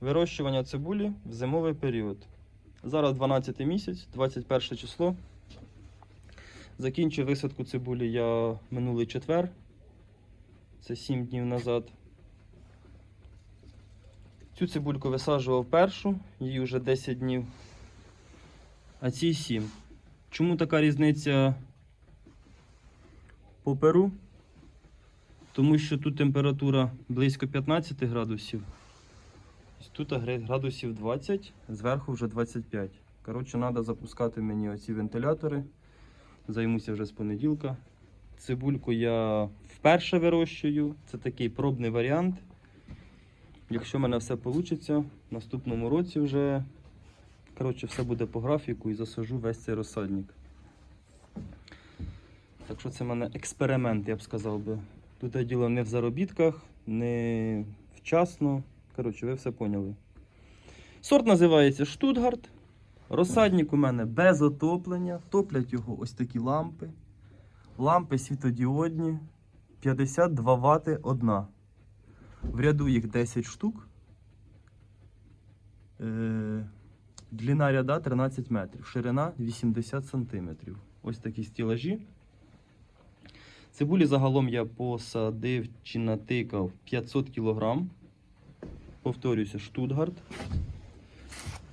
Вирощування цибулі в зимовий період. Зараз 12 місяць, 21 число. Закінчив висадку цибулі я минулий четвер. Це 7 днів назад. Цю цибульку висаджував першу, їй вже 10 днів. А цій 7. Чому така різниця по перу? Тому що тут температура близько 15 градусів. Тут градусів 20, зверху вже 25. Коротше, треба запускати мені оці вентилятори. Займуся вже з понеділка. Цибульку я вперше вирощую. Це такий пробний варіант. Якщо в мене все вийде, в наступному році вже коротше, все буде по графіку і засажу весь цей розсадник. Так що це в мене експеримент, я б сказав би. Тут я діло не в заробітках, не вчасно. Коротше, ви все поняли. Сорт називається Штутгарт. Розсадник у мене без отоплення. Топлять його ось такі лампи. Лампи світодіодні. 52 Вт одна. В ряду їх 10 штук. Е, длина ряда 13 метрів, ширина 80 сантиметрів. Ось такі стілажі. Цибулі загалом я посадив чи натикав 500 кг. Повторюся, Штутгарт.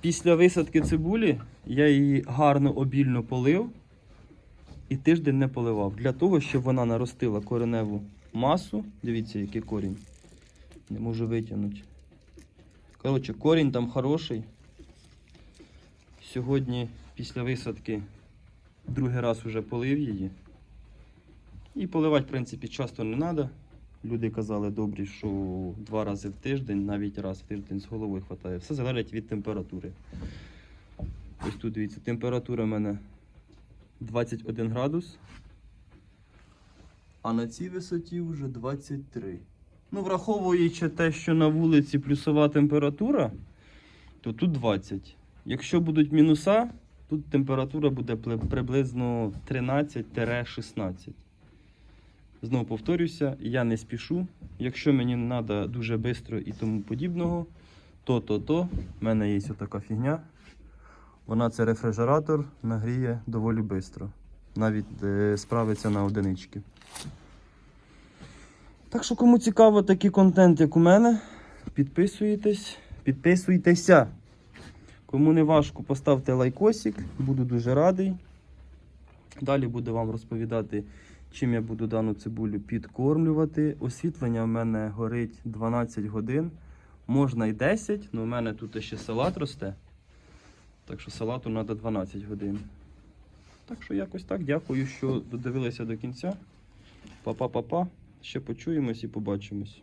Після висадки цибулі я її гарно обільно полив і тиждень не поливав. Для того, щоб вона наростила кореневу масу. Дивіться, який корінь. Не можу витягнути. Коротше, корінь там хороший. Сьогодні, після висадки, другий раз вже полив її. І поливати, в принципі, часто не треба. Люди казали добрі, що два рази в тиждень, навіть раз в тиждень з головою вистачає. Все залежить від температури. Ось тут дивіться, температура в мене 21 градус. А на цій висоті вже 23. Ну, враховуючи те, що на вулиці плюсова температура, то тут 20. Якщо будуть мінуса, тут температура буде приблизно 13-16. Знову повторюся, я не спішу. Якщо мені треба дуже швидко і тому подібного, то то то в мене є така фігня. Вона це рефрижератор нагріє доволі швидко. Навіть е, справиться на одинички. Так що, кому цікаво такий контент, як у мене, підписуйтесь, підписуйтеся. Кому не важко, поставте лайкосик, буду дуже радий. Далі буду вам розповідати, чим я буду дану цибулю підкормлювати. Освітлення в мене горить 12 годин. Можна і 10, але в мене тут ще салат росте. Так що салату треба 12 годин. Так що якось так. Дякую, що додивилися до кінця. Па-па-па-па. Ще почуємось і побачимось.